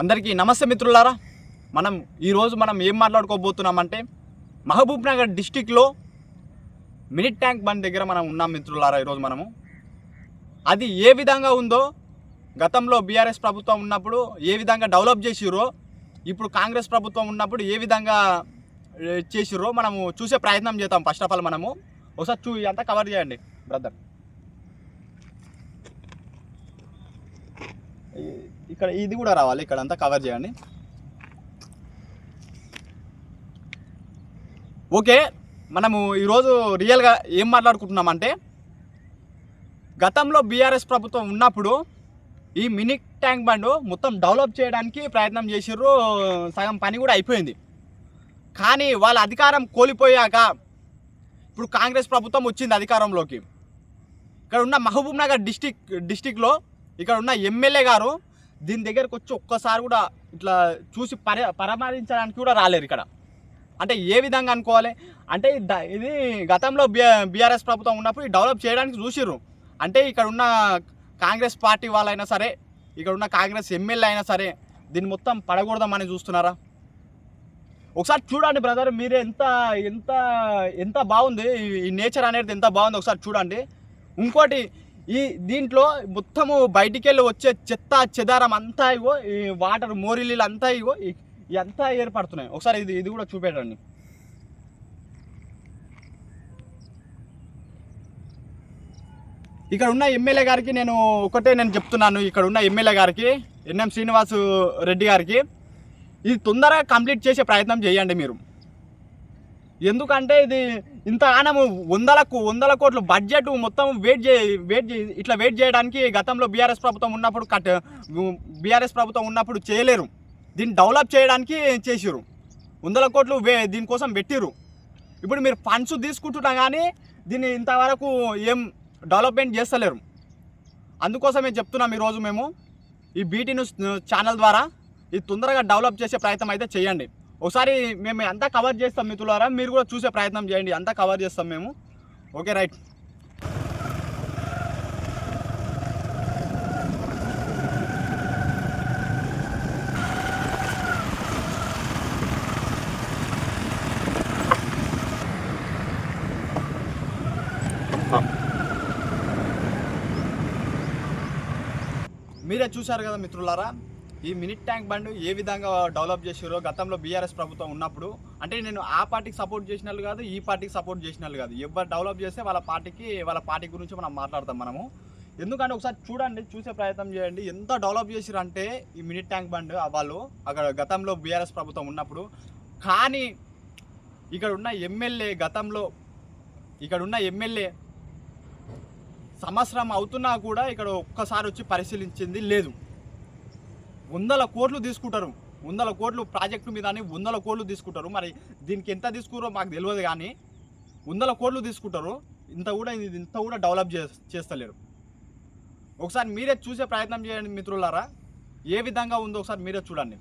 అందరికీ నమస్తే మిత్రులారా. మనం ఈరోజు మనం ఏం మాట్లాడుకోబోతున్నామంటే మహబూబ్ నగర్ డిస్టిక్లో మినిట్ ట్యాంక్ బండ్ దగ్గర మనం ఉన్నాం మిత్రులారా ఈరోజు మనము. అది ఏ విధంగా ఉందో గతంలో బీఆర్ఎస్ ప్రభుత్వం ఉన్నప్పుడు ఏ విధంగా డెవలప్ చేసిరో ఇప్పుడు కాంగ్రెస్ ప్రభుత్వం ఉన్నప్పుడు ఏ విధంగా చేసిరో చేసిర్రో మనము చూసే ప్రయత్నం చేద్దాం. ఫస్ట్ ఆఫ్ ఆల్ మనము. ఒకసారి చూ అంతా కవర్ చేయండి బ్రదర్. ఇక్కడ ఇది కూడా రావాలి ఇక్కడ అంతా కవర్ చేయండి. ఓకే మనము ఈరోజు రియల్గా ఏం మాట్లాడుకుంటున్నామంటే గతంలో బీఆర్ఎస్ ప్రభుత్వం ఉన్నప్పుడు ఈ మినీ ట్యాంక్ బండ్ మొత్తం డెవలప్ చేయడానికి ప్రయత్నం చేసిర్రు సగం పని కూడా అయిపోయింది. కానీ వాళ్ళ అధికారం కోల్పోయాక ఇప్పుడు కాంగ్రెస్ ప్రభుత్వం వచ్చింది అధికారంలోకి. ఇక్కడ ఉన్న మహబూబ్ నగర్ డిస్టిక్ డిస్టిక్లో ఇక్కడ ఉన్న ఎమ్మెల్యే గారు దీని దగ్గరకు వచ్చి ఒక్కసారి కూడా ఇట్లా చూసి పరి పరామర్శించడానికి కూడా రాలేరు ఇక్కడ. అంటే ఏ విధంగా అనుకోవాలి? అంటే ఇది గతంలో బీఆర్ఎస్ ప్రభుత్వం ఉన్నప్పుడు డెవలప్ చేయడానికి చూసిర్రు. అంటే ఇక్కడ ఉన్న కాంగ్రెస్ పార్టీ వాళ్ళైనా సరే ఇక్కడ ఉన్న కాంగ్రెస్ ఎమ్మెల్యే అయినా సరే దీన్ని మొత్తం పడకూడదామని చూస్తున్నారా? ఒకసారి చూడండి బ్రదర్ మీరు ఎంత ఎంత ఎంత బాగుంది? ఈ- ఈ నేచర్ అనేది ఎంత బాగుంది? ఒకసారి చూడండి. ఇంకోటి ఈ దీంట్లో మొత్తము బయటికి వెళ్ళి వచ్చే చెత్త చెదారం అంతా ఇగో ఈ వాటర్ మోరిలీలు అంతా ఇగో ఈ- ఇదంతా ఏర్పడుతున్నాయి. ఒకసారి ఇది ఇది కూడా చూపెట్టండి. ఇక్కడ ఉన్న ఎమ్మెల్యే గారికి నేను ఒకటే నేను చెప్తున్నాను. ఇక్కడ ఉన్న ఎమ్మెల్యే గారికి ఎన్ఎం శ్రీనివాసు రెడ్డి గారికి ఇది తొందరగా కంప్లీట్ చేసే ప్రయత్నం చేయండి మీరు. ఎందుకంటే ఇది ఇంత ఆనము వందలకు వందల కోట్లు బడ్జెట్ మొత్తం వెయిట్ చే వెయిట్ చే ఇట్లా వెయిట్ చేయడానికి గతంలో బీఆర్ఎస్ ప్రభుత్వం ఉన్నప్పుడు కట్ బీఆర్ఎస్ ప్రభుత్వం ఉన్నప్పుడు చేయలేరు. దీన్ని డెవలప్ చేయడానికి చేసిరు వందల కోట్లు వే దీనికోసం పెట్టిరు ఇప్పుడు మీరు ఫండ్స్ తీసుకుంటున్నా కానీ దీన్ని ఇంతవరకు ఏం డెవలప్మెంట్ చేస్తలేరు. అందుకోసమే చెప్తున్నాం ఈరోజు మేము. ఈ బీటీ న్యూస్ ఛానల్ ద్వారా ఇది తొందరగా డెవలప్ చేసే ప్రయత్నం అయితే చేయండి. ఒకసారి మేము అంతా కవర్ చేస్తాం మిత్రులారా. మీరు కూడా చూసే ప్రయత్నం చేయండి. అంతా కవర్ చేస్తాం మేము. ఓకే రైట్ మీరే చూశారు కదా మిత్రులారా. ఈ మినిట్ ట్యాంక్ బండ్ ఏ విధంగా డెవలప్ చేసారో గతంలో బీఆర్ఎస్ ప్రభుత్వం ఉన్నప్పుడు అంటే నేను ఆ పార్టీకి సపోర్ట్ చేసిన కాదు ఈ పార్టీకి సపోర్ట్ చేసిన కాదు. ఎవరు డెవలప్ చేస్తే వాళ్ళ పార్టీకి వాళ్ళ పార్టీ గురించి మనం మాట్లాడతాం మనము. ఎందుకంటే ఒకసారి చూడండి చూసే ప్రయత్నం చేయండి. ఎంత డెవలప్ చేసిరంటే ఈ మినిట్ ట్యాంక్ బండ్ వాళ్ళు అక్కడ గతంలో బీఆర్ఎస్ ప్రభుత్వం ఉన్నప్పుడు. కానీ ఇక్కడ ఉన్న ఎమ్మెల్యే గతంలో ఇక్కడ ఉన్న ఎమ్మెల్యే సంవత్సరం అవుతున్నా కూడా ఇక్కడ ఒక్కసారి వచ్చి పరిశీలించింది లేదు. వందల కోట్లు తీసుకుంటారు. వందల కోట్లు ప్రాజెక్టు మీద అని వందల కోట్లు తీసుకుంటారు. మరి దీనికి ఎంత తీసుకురో మాకు తెలియదు కానీ వందల కోట్లు తీసుకుంటారు. ఇంత కూడా ఇది ఇంత కూడా డెవలప్ చే చేస్తలేరు. ఒకసారి మీరే చూసే ప్రయత్నం చేయండి మిత్రులారా. ఏ విధంగా ఉందో ఒకసారి మీరే చూడండి.